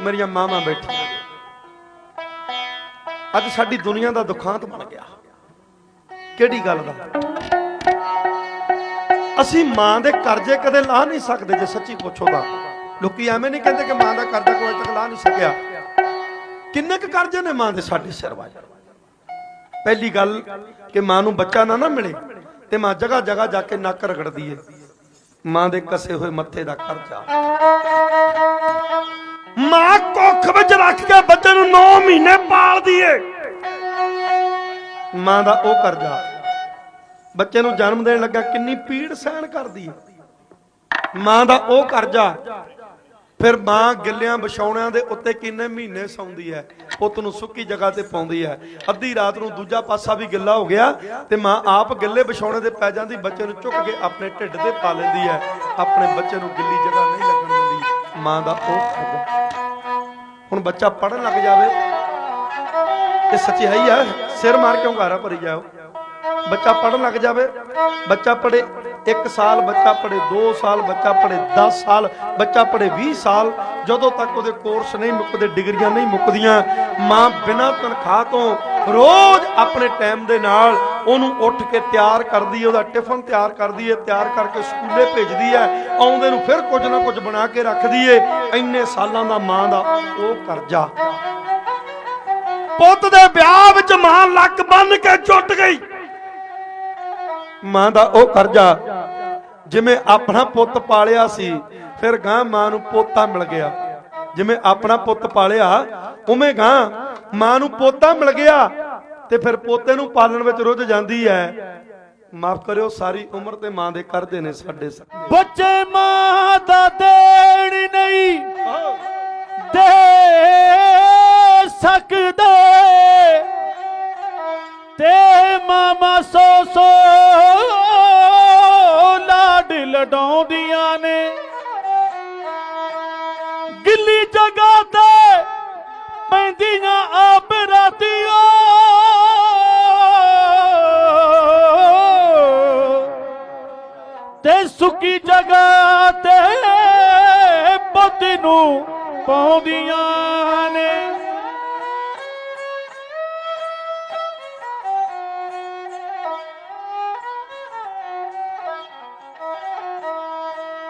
ਮੇਰੀਆਂ ਮਾਵਾਂ ਬੈਠੀਆਂ। ਅੱਜ ਸਾਡੀ ਦੁਨੀਆ ਦਾ ਦੁਖਾਂਤ ਬਣ ਗਿਆ। ਕਿਹੜੀ ਗੱਲ ਦਾ? ਅਸੀਂ ਮਾਂ ਦੇ ਕਰਜ਼ੇ ਕਦੇ ਲਾ ਨਹੀਂ ਸਕਦੇ ਜੇ ਸੱਚੀ ਪੁੱਛੋ ਤਾਂ। ਲੋਕੀ ਐਵੇਂ ਨਹੀਂ ਕਹਿੰਦੇ ਕਿ ਮਾਂ ਦਾ ਕਰਜ਼ਾ ਕੋਈ ਤੱਕ ਲਾ ਨਹੀਂ ਸਕਿਆ। ਕਿੰਨੇ ਕੁ ਕਰਜ਼ੇ ਨੇ ਮਾਂ ਦੇ ਸਾਡੇ ਸਿਰ ਵਾਜ ਪਹਿਲੀ ਗੱਲ ਕਿ ਮਾਂ ਨੂੰ ਬੱਚਾ ਨਾ ਨਾ ਮਿਲੇ ਤੇ ਮਾਂ ਜਗ੍ਹਾ ਜਗ੍ਹਾ ਜਾ ਕੇ ਨੱਕ ਰਗੜਦੀ ਏ। ਮਾਂ ਦੇ ਕਸੇ ਹੋਏ ਮੱਥੇ ਦਾ ਕਰਜ਼ਾ। ਮਾਂ ਕੁੱਖ ਵਿੱਚ ਰੱਖ ਕੇ ਬੱਚੇ ਨੂੰ 9 ਮਹੀਨੇ ਪਾਲਦੀ ਏ ਮਾਂ ਦਾ ਉਹ ਕਰਜ਼ਾ, ਬੱਚੇ ਨੂੰ ਜਨਮ ਦੇਣ ਲੱਗਾ, ਕਿੰਨੀ ਪੀੜ ਸਹਿਣ ਕਰਦੀ ਏ ਮਾਂ ਦਾ ਉਹ ਕਰਜ਼ਾ, ਫਿਰ ਮਾਂ ਗਿੱਲਿਆਂ ਵਿਛਾਉਣਿਆਂ ਦੇ ਉੱਤੇ ਕਿੰਨੇ ਮਹੀਨੇ ਸੌਂਦੀ ਹੈ, ਪੁੱਤ ਨੂੰ ਸੁੱਕੀ ਜਗ੍ਹਾ ਤੇ ਪਾਉਂਦੀ ਹੈ। ਅੱਧੀ ਰਾਤ ਨੂੰ ਦੂਜਾ ਪਾਸਾ ਵੀ ਗਿੱਲਾ ਹੋ ਗਿਆ ਤੇ ਮਾਂ ਆਪ ਗਿੱਲੇ ਵਿਛਾਉਣੇ ਤੇ ਪੈ ਜਾਂਦੀ, ਬੱਚੇ ਨੂੰ ਚੁੱਕ ਕੇ ਆਪਣੇ ਢਿੱਡ ਤੇ ਪਾ ਲੈਂਦੀ ਹੈ। ਆਪਣੇ ਬੱਚੇ ਨੂੰ ਗਿੱਲੀ ਜਗ੍ਹਾ ਨਹੀਂ ਲੱਗਣ ਦਿੰਦੀ। ਮਾਂ ਦਾ ਉਹ ਕਰਜ਼ਾ। ਹੁਣ ਬੱਚਾ ਪੜਨ ਲੱਗ ਜਾਵੇ। ਇਹ ਸੱਚਾਈ ਹੈ ਸਿਰ ਮਾਰ ਕੇ ਹੁੰਗਾਰਾ ਭਰੀ ਜਾਓ। ਬੱਚਾ ਪੜਨ ਲੱਗ ਜਾਵੇ, ਬੱਚਾ ਪੜੇ 1 ਸਾਲ, ਬੱਚਾ ਪੜੇ 2 ਸਾਲ, ਬੱਚਾ ਪੜੇ 10 ਸਾਲ, ਬੱਚਾ ਪੜੇ 20 ਸਾਲ, ਜਦੋਂ ਤੱਕ ਉਹਦੇ ਕੋਰਸ ਨਹੀਂ ਮੁੱਕਦੇ, ਡਿਗਰੀਆਂ ਨਹੀਂ ਮੁੱਕਦੀਆਂ, ਮਾਂ ਬਿਨਾਂ ਤਨਖਾਹ ਤੋਂ ਰੋਜ਼ ਆਪਣੇ ਟਾਈਮ ਦੇ ਨਾਲ ਉਹਨੂੰ ਉੱਠ ਕੇ ਤਿਆਰ ਕਰਦੀ ਹੈ, ਉਹਦਾ ਟਿਫਨ ਤਿਆਰ ਕਰਦੀ ਹੈ, ਤਿਆਰ ਕਰਕੇ ਸਕੂਲੇ ਭੇਜਦੀ ਹੈ, ਆਉਂਦੇ ਨੂੰ ਫਿਰ ਕੁਝ ਨਾ ਕੁਝ ਬਣਾ ਕੇ ਰੱਖਦੀ ਹੈ, ਇੰਨੇ ਸਾਲਾਂ ਦਾ ਮਾਂ ਦਾ ਉਹ ਕਰਜ਼ਾ। ਪੁੱਤ ਦੇ ਵਿਆਹ ਵਿੱਚ ਮਾਂ ਲੱਕ ਬੰਨ ਕੇ ਚੁੱਟ ਗਈ। ਮਾਂ ਦਾ ਉਹ ਕਰਜ਼ਾ ਜਿਵੇਂ ਆਪਣਾ ਪੁੱਤ ਪਾਲਿਆ ਸੀ, ਫਿਰ ਗਾਂ ਮਾਂ ਨੂੰ ਪੋਤਾ ਮਿਲ ਗਿਆ। ਜਿਵੇਂ ਆਪਣਾ ਪੁੱਤ ਪਾਲਿਆ ਉਵੇਂ ਗਾਂ ਮਾਂ ਨੂੰ ਪੋਤਾ ਮਿਲ ਗਿਆ ਤੇ ਫਿਰ ਪੋਤੇ ਨੂੰ ਪਾਲਣ ਵਿੱਚ ਰੁੱਝ ਜਾਂਦੀ ਹੈ। ਮਾਫ ਕਰਿਓ ਸਾਰੀ ਉਮਰ ਤੇ ਮਾਂ ਦੇ ਕਰਜ਼ੇ ਨੇ ਸਾਡੇ ਬੱਚੇ ਮਾਂ ਦਾ ਦੇਣ ਨਹੀਂ ਦੇ ਸਕਦੇ।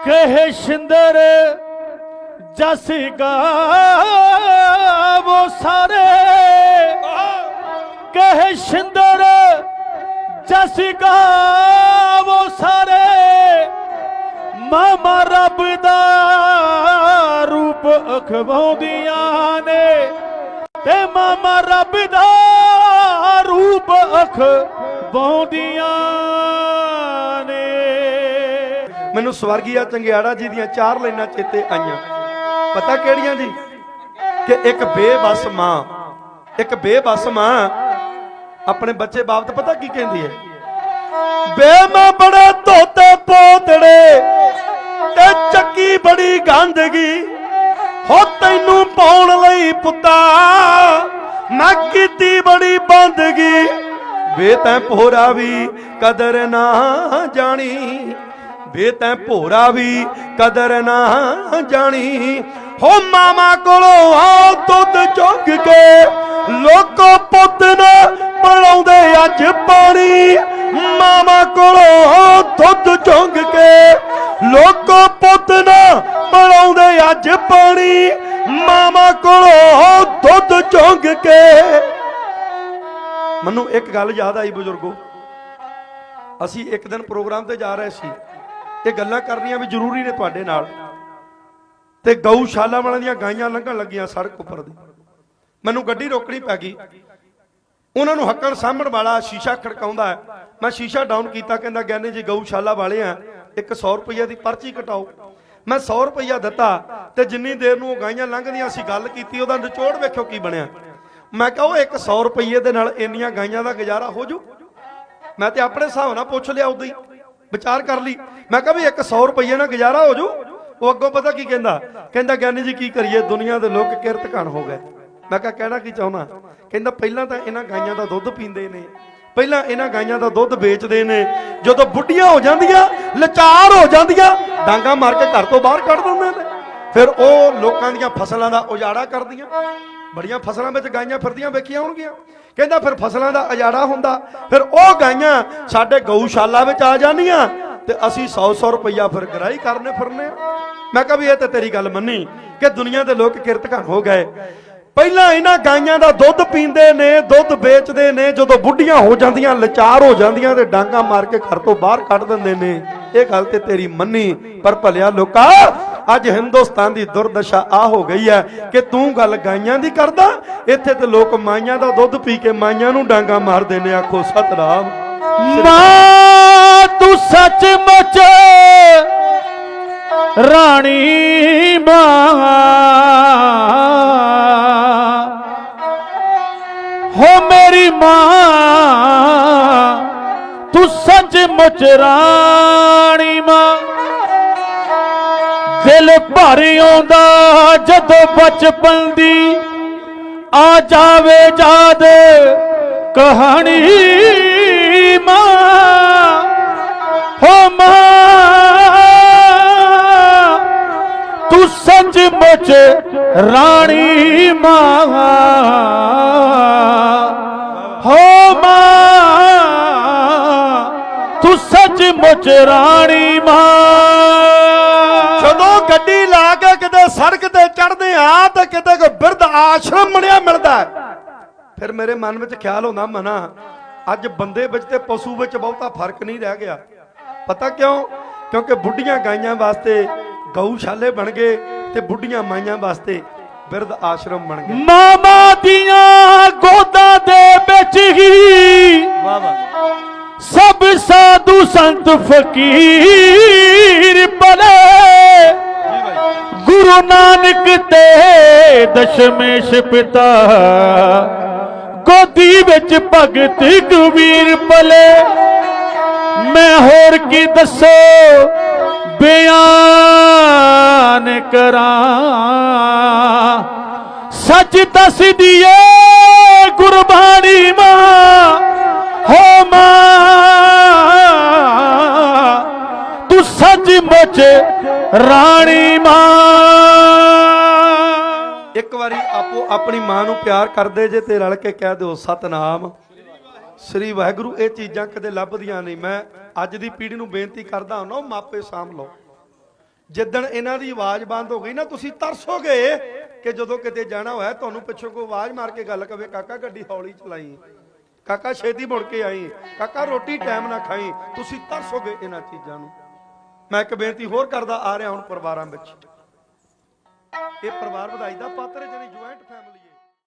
ਕਹੇ ਸ਼ਿੰਦਰ, ਜਸ ਗਾਵੋ ਸਾਰੇ। ਕਹੇ ਸ਼ਿੰਦਰ, ਜਸ ਗਾਵੋ ਸਾਰੇ। ਮਾਮਾ ਰੱਬ ਦਾ ਰੂਪ ਅਖਵਾਉਂਦੀਆਂ ਨੇ। ਤੇ ਮਾਮਾ ਰੱਬ ਦਾ ਰੂਪ ਅਖਵਾਉਂਦੀਆਂ ਨੇ ਮੈਨੂੰ ਸਵਰਗੀਆ ਚੰਗਿਆੜਾ ਜੀ ਦੀਆਂ ਚਾਰ ਲਾਈਨਾਂ ਚੇਤੇ ਆਈਆਂ। ਪਤਾ ਕਿਹੜੀਆਂ ਜੀ? ਕਿ ਇੱਕ ਬੇਬਸ ਮਾਂ, ਇੱਕ ਬੇਬਸ ਮਾਂ ਆਪਣੇ ਬੱਚੇ ਬਾਬਤ ਪਤਾ ਕੀ ਕਹਿੰਦੀ ਹੈ? ਬੇ ਬੜੇ ਧੋਤੇ ਪੋਤੜੇ ਤੇ ਚੱਕੀ ਬੜੀ ਗੰਦਗੀ, ਹੋ ਤੈਨੂੰ ਪਾਉਣ ਲਈ ਪੁੱਤਾ, ਮੈਂ ਕੀਤੀ ਬੜੀ ਬੰਦਗੀ। ਵੇ ਤੈਂ ਭੋਰਾ ਵੀ ਕਦਰ ਨਾ ਜਾਣੀ। ਵੇ ਤੈਂ ਭੋਰਾ ਵੀ ਕਦਰ ਨਾ ਜਾਣੀ। ਹੋ ਮਾਮਾ ਕੋਲੋਂ ਆ ਦੁੱਧ ਚੁੱਕ ਕੇ। ਲੋਕੋ ਪੁੱਤ ਨੇ ਬਣਾਉਂਦੇ ਅੱਜ ਪਾਣੀ। ਮਾਮਾ ਕੋਲੋਂ ਦੁੱਧ ਚੁੰਗ ਕੇ। ਲੋਕੋ ਪੁੱਤ ਨੇ ਬਣਾਉਂਦੇ ਅੱਜ ਪਾਣੀ। ਮਾਮਾ ਕੋਲੋਂ ਦੁੱਧ ਚੁੰਗ ਕੇ। ਮੈਨੂੰ ਇੱਕ ਗੱਲ ਯਾਦ ਆਈ ਬਜ਼ੁਰਗੋ। ਅਸੀਂ ਇੱਕ ਦਿਨ ਪ੍ਰੋਗਰਾਮ ਤੇ ਜਾ ਰਹੇ ਸੀ। ਇਹ ਗੱਲਾਂ ਕਰਨੀਆਂ ਵੀ ਜ਼ਰੂਰੀ ਨੇ ਤੁਹਾਡੇ ਨਾਲ। ਤੇ ਗਊਸ਼ਾਲਾ ਵਾਲਿਆਂ ਦੀਆਂ ਗਾਈਆਂ ਲੰਘਣ ਲੱਗੀਆਂ ਸੜਕ ਉੱਪਰ ਦੀ। ਮੈਨੂੰ ਗੱਡੀ ਰੋਕਣੀ ਪੈ ਗਈ। ਉਹਨਾਂ ਨੂੰ ਹੱਕਣ ਸਾਹਮਣ ਵਾਲਾ ਸ਼ੀਸ਼ਾ ਖੜਕਾਉਂਦਾ ਮੈਂ ਸ਼ੀਸ਼ਾ ਡਾਊਨ ਕੀਤਾ, ਕਹਿੰਦਾ ਗਿਆਨੀ ਜੀ ਗਊਸ਼ਾਲਾ ਵਾਲੇ ਆ, ਇੱਕ 100 ਰੁਪਈਆ ਦੀ ਪਰਚੀ ਕਟਾਓ। ਮੈਂ 100 ਰੁਪਈਆ ਦਿੱਤਾ ਤੇ ਜਿੰਨੀ ਦੇਰ ਨੂੰ ਉਹ ਗਾਈਆਂ ਲੰਘਦੀਆਂ ਅਸੀਂ ਗੱਲ ਕੀਤੀ, ਉਹਦਾ ਨਿਚੋੜ ਵੇਖਿਓ ਕੀ ਬਣਿਆ। ਮੈਂ ਕਿਹਾ, ਉਹ ਇੱਕ 100 ਰੁਪਈਏ ਦੇ ਨਾਲ ਇੰਨੀਆਂ ਗਾਈਆਂ ਦਾ ਗੁਜ਼ਾਰਾ ਹੋ ਜੂ? ਮੈਂ ਤੇ ਆਪਣੇ ਹਿਸਾਬ ਨਾਲ ਪੁੱਛ ਲਿਆ ਉਦੋਂ ਹੀ। ਵਿਚਾਰ ਕਰ ਲਈ। ਮੈਂ ਕਿਹਾ ਵੀ ਇੱਕ 100 ਰੁਪਈਏ ਨਾਲ ਗੁਜ਼ਾਰਾ ਹੋ ਜੂ। ਉਹ ਅੱਗੋਂ ਪਤਾ ਕੀ ਕਹਿੰਦਾ? ਕਹਿੰਦਾ, ਗਿਆਨੀ ਜੀ, ਕੀ ਕਰੀਏ? ਦੁਨੀਆ ਦੇ ਲੋਕ ਕਿਰਤ ਘਣ ਹੋ ਗਏ। ਮੈਂ ਕਿਹਾ, ਕਹਿਣਾ ਕੀ ਚਾਹੁੰਦਾ? ਕਹਿੰਦਾ, ਪਹਿਲਾਂ ਤਾਂ ਇਹਨਾਂ ਗਾਈਆਂ ਦਾ ਦੁੱਧ ਪੀਂਦੇ ਨੇ। ਪਹਿਲਾਂ ਇਹਨਾਂ ਗਾਈਆਂ ਦਾ ਦੁੱਧ ਵੇਚਦੇ ਨੇ। ਜਦੋਂ ਬੁੱਢੀਆਂ ਹੋ ਜਾਂਦੀਆਂ, ਲਚਾਰ ਹੋ ਜਾਂਦੀਆਂ, ਡਾਂਗਾ ਮਾਰ ਕੇ ਘਰ ਤੋਂ ਬਾਹਰ ਕੱਢ ਦਿੰਦੇ ਨੇ। ਫਿਰ ਉਹ ਲੋਕਾਂ ਦੀਆਂ ਫਸਲਾਂ ਦਾ ਉਜਾੜਾ ਕਰਦੀਆਂ। ਬੜੀਆਂ ਫਸਲਾਂ ਵਿੱਚ ਗਾਈਆਂ ਫਿਰਦੀਆਂ ਵੇਖੀਆਂ ਹੋਣਗੀਆਂ। ਕਹਿੰਦਾ ਫਿਰ ਫਸਲਾਂ ਦਾ ਉਜਾੜਾ ਹੁੰਦਾ, ਫਿਰ ਉਹ ਗਾਈਆਂ ਸਾਡੇ ਗਊਸ਼ਾਲਾ ਵਿੱਚ ਆ ਜਾਂਦੀਆਂ ਤੇ ਅਸੀਂ 100-100 ਰੁਪਈਆ ਫਿਰ ਗਰਾਈ ਕਰਨੇ ਫਿਰਨੇ ਮੈਂ ਕਿਹਾ ਵੀ ਇਹ ਤੇ ਤੇਰੀ ਗੱਲ ਮੰਨੀ ਕਿ ਦੁਨੀਆ ਦੇ ਲੋਕ ਕਿਰਤਕਰ ਹੋ ਗਏ। ਪਹਿਲਾਂ ਇਹਨਾਂ ਗਾਈਆਂ ਦਾ ਦੁੱਧ ਪੀਂਦੇ ਨੇ, ਦੁੱਧ ਵੇਚਦੇ ਨੇ, ਜਦੋਂ ਬੁੱਢੀਆਂ ਹੋ ਜਾਂਦੀਆਂ, ਲਾਚਾਰ ਹੋ ਜਾਂਦੀਆਂ ਤੇ ਡਾਂਗਾ ਮਾਰ ਕੇ ਘਰ ਤੋਂ ਬਾਹਰ ਕੱਢ ਦਿੰਦੇ ਨੇ। ਇਹ ਗੱਲ ਤੇ ਤੇਰੀ ਮੰਨੀ, ਪਰ ਭਲਿਆ ਲੋਕਾ ਅੱਜ ਹਿੰਦੁਸਤਾਨ ਦੀ ਦੁਰਦਸ਼ਾ ਆ ਹੋ ਗਈ ਹੈ ਕਿ ਤੂੰ ਗੱਲ ਗਾਈਆਂ ਦੀ ਕਰਦਾ? ਇੱਥੇ ਤੇ ਲੋਕ ਮਾਈਆਂ ਦਾ ਦੁੱਧ ਪੀ ਕੇ ਮਾਈਆਂ ਨੂੰ ਡਾਂਗਾ ਮਾਰਦੇ ਨੇ ਆਖੋ, ਸਤਨਾਮ। ਮਾਂ, ਤੂੰ ਸੱਚਮੁੱਚ ਰਾਣੀ ਮਾਂ। ਹੋ ਮੇਰੀ ਮਾਂ, ਤੂੰ ਸੱਚ ਸੱਚਮੁੱਚ ਰਾਣੀ ਮਾਂ। ਦਿਲ ਭਰ ਆਉਂਦਾ ਜਦੋਂ ਬਚਪਨ ਦੀ ਆ ਜਾਵੇ ਯਾਦ ਕਹਾਣੀ ਮਾਂ। ਹੋ ਮਾਂ, ਤੂੰ ਸੱਚਮੁੱਚ ਰਾਣੀ ਮਾਂ। ਹੋ ਮਾਂ, ਤੂੰ ਸੱਚਮੁੱਚ ਰਾਣੀ ਮਾਂ। ਸੜਕ ਤੇ ਚੜਦੇ ਆ ਤਾਂ ਕਿਤੇ ਕੋਈ ਬਿਰਧ ਆਸ਼ਰਮ ਬਣਿਆ ਮਿਲਦਾ। ਫਿਰ ਮੇਰੇ ਮਨ ਵਿੱਚ ਖਿਆਲ ਹੁੰਦਾ ਮਨਾ ਅੱਜ ਬੰਦੇ ਵਿੱਚ ਤੇ ਪਸ਼ੂ ਵਿੱਚ ਬਹੁਤਾ ਫ਼ਰਕ ਨਹੀਂ ਰਹਿ ਗਿਆ। ਪਤਾ ਕਿਉਂ? ਕਿਉਂਕਿ ਬੁੱਢੀਆਂ ਗਾਈਆਂ ਵਾਸਤੇ ਗਊਸ਼ਾਲੇ ਬਣ ਗਏ ਤੇ ਬੁੱਢੀਆਂ ਮਾਈਆਂ ਵਾਸਤੇ ਬਿਰਧ ਆਸ਼ਰਮ ਬਣ ਗਏ। ਮਾਮਾ ਦੀਆਂ ਗੋਦਾਂ ਦੇ ਵਿੱਚ ਹੀ ਵਾਹ ਵਾਹ। ਸਭ ਸਾਧੂ ਸੰਤ ਫਕੀਰ ਗੁਰੂ ਤੇ ਦਸ਼ਮੇਸ਼ ਪਿਤਾ ਗੋਦੀ ਵਿੱਚ ਭਗਤ ਕਬੀਰ ਭਲੇ ਮੈਂ ਹੋਰ ਕੀ ਦੱਸੋ, ਬਿਆਨ ਕਰਾਂ। ਸੱਚ ਦੱਸਦੀ ਏ ਗੁਰਬਾਣੀ ਮਾਂ, ਹੋ ਮਾਂ। ਤੂੰ ਸੱਚਮੁੱਚ ਰਾਣੀ ਮਾਂ। ਆਪਣੀ ਮਾਂ ਨੂੰ ਪਿਆਰ ਕਰਦੇ ਜੇ ਤੇ ਰਲ ਕੇ ਕਹਿ ਦਿਓ, ਸਤਨਾਮ। ਸ੍ਰੀ ਵਾਹਿਗੁਰੂ, ਇਹ ਚੀਜ਼ਾਂ ਕਦੇ ਲੱਭਦੀਆਂ ਨਹੀਂ। ਮੈਂ ਅੱਜ ਦੀ ਪੀੜ੍ਹੀ ਨੂੰ ਬੇਨਤੀ ਕਰਦਾ ਹਾਂ ਮਾਪੇ ਸਾਂਭ ਲਓ। ਜਿੱਦਣ ਇਹਨਾਂ ਦੀ ਆਵਾਜ਼ ਬੰਦ ਹੋ ਗਈ ਨਾ, ਤੁਸੀਂ ਤਰਸੋਗੇ ਕਿ ਜਦੋਂ ਕਿਤੇ ਜਾਣਾ ਹੋਇਆ, ਤੁਹਾਨੂੰ ਪਿੱਛੋਂ ਕੋਈ ਆਵਾਜ਼ ਮਾਰ ਕੇ ਗੱਲ ਕਵੇ, ਕਾਕਾ, ਗੱਡੀ ਹੌਲੀ ਚਲਾਈ। ਕਾਕਾ, ਛੇਤੀ ਮੁੜ ਕੇ ਆਈ। ਕਾਕਾ, ਰੋਟੀ ਟਾਈਮ ਨਾ ਖਾਈ। ਤੁਸੀਂ ਤਰਸੋਗੇ ਇਹਨਾਂ ਚੀਜ਼ਾਂ ਨੂੰ। ਮੈਂ ਇੱਕ ਬੇਨਤੀ ਹੋਰ ਕਰਦਾ, ਆ ਰਿਹਾ ਹੁਣ ਪਰਿਵਾਰਾਂ ਵਿੱਚ। ਇਹ ਪਰਿਵਾਰ ਵਧਾਈ ਦਾ ਪਾਤਰ ਹੈ ਜਿਹੜੀ ਜੁਆਇੰਟ ਫੈਮਿਲੀ